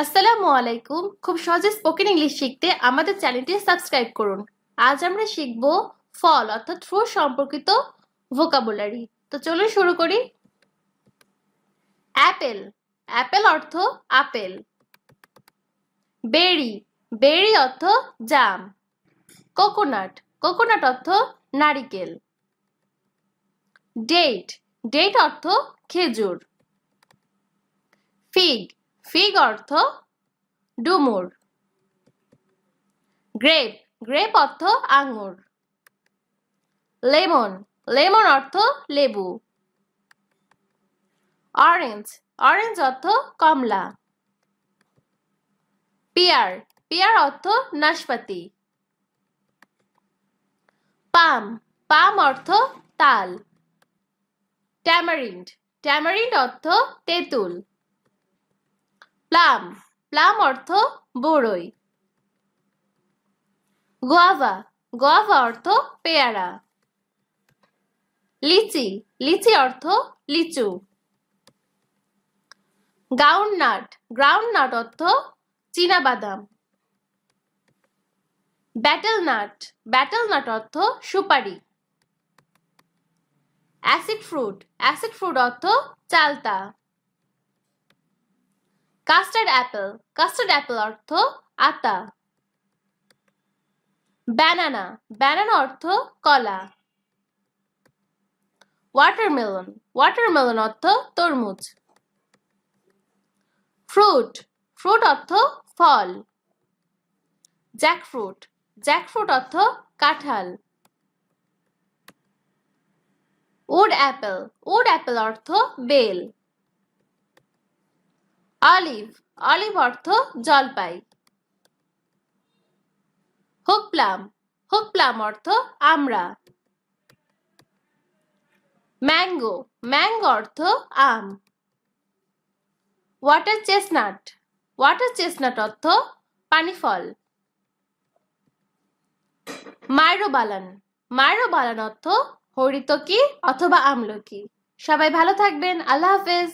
আসসালামু আলাইকুম। খুব সহজে স্পোকেন ইংলিশ শিখতে আমাদের চ্যানেলটি সাবস্ক্রাইব করুন। আজ আমরা শিখব ফল অর্থাৎ ফ্রুট সম্পর্কিত ভোকাবুলারি তো চলুন শুরু করি। অ্যাপেল অ্যাপেল অর্থ আপেল। বেরি বেরি অর্থ জাম। কোকোনাট কোকোনাট অর্থ নারিকেল। ডেট ডেট অর্থ খেজুর। ফিগ ফিগ অর্থ ডুমুর। গ্রেপ গ্রেপ অর্থ আঙুর লেমন লেমন অর্থ লেবু। অরেঞ্জ অরেঞ্জ অর্থ কমলা। পিয়ার পিয়ার অর্থ নাশপাতি। পাম পাম অর্থ তাল। ট্যামারিন্ড ট্যামারিন্ড অর্থ তেঁতুল। প্লাম। প্লাম অর্থ বড়ই। গোয়াভা। গোয়াভা অর্থ পেয়ারা। লিচি। লিচি অর্থ লিচু। গ্রাউন্ড নাট গ্রাউন্ড নাট অর্থ বাদাম ব্যাটেল নাট ব্যাটেল নাট অর্থ সুপারি। Acid fruit. অ্যাসিড ফ্রুট অর্থ চালতা। কাস্টার্ড অ্যাপেল কাস্টার্ড অ্যাপেল অর্থ আতা। ব্যানানা ব্যানানা অর্থ কলা। ওয়াটারমেলন ওয়াটারমেলন অর্থ তরমুজ। ফ্রুট ফ্রুট অর্থ ফল। জ্যাকফ্রুট জ্যাকফ্রুট অর্থ কাঁঠাল। উড অ্যাপেল উড অ্যাপেল অর্থ বেল। অলিভ অলিভ অর্থ জলপাই। হুক প্লাম হুক প্লাম অর্থ আমরা। ম্যাঙ্গো ম্যাঙ্গো অর্থ আম। ওয়াটার চেস্টনাট ওয়াটার চেস্টনাট অর্থ পানি ফল মাইরোবালান মাইরোবালান অর্থ হরিতকি অথবা আমলকি। সবাই ভালো থাকবেন, আল্লাহ হাফেজ।